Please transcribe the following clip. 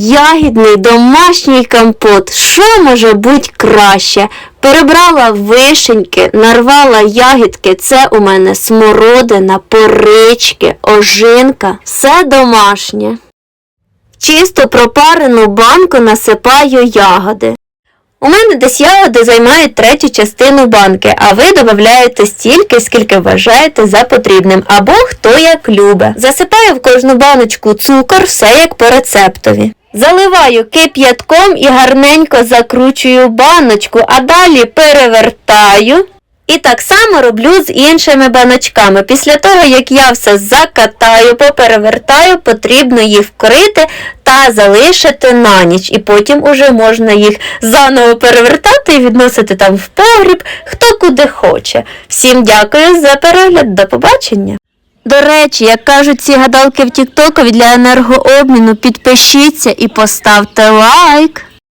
Ягідний домашній компот. Що може бути краще? Перебрала вишеньки, нарвала ягідки. Це у мене смородина, порички, ожинка. Все домашнє. Чисто пропарену банку насипаю ягоди. У мене десь ягоди займають третю частину банки, а ви додаєте стільки, скільки вважаєте за потрібним, або хто як любе. Засипаю в кожну баночку цукор, все як по рецептові. Заливаю кип'ятком і гарненько закручую баночку, а далі перевертаю. І так само роблю з іншими баночками. Після того, як я все закатаю, поперевертаю, потрібно їх вкрити та залишити на ніч. І потім уже можна їх заново перевертати і відносити там в погріб, хто куди хоче. Всім дякую за перегляд, до побачення! До речі, як кажуть ці гадалки в Тіктокові для енергообміну, підпишіться і поставте лайк.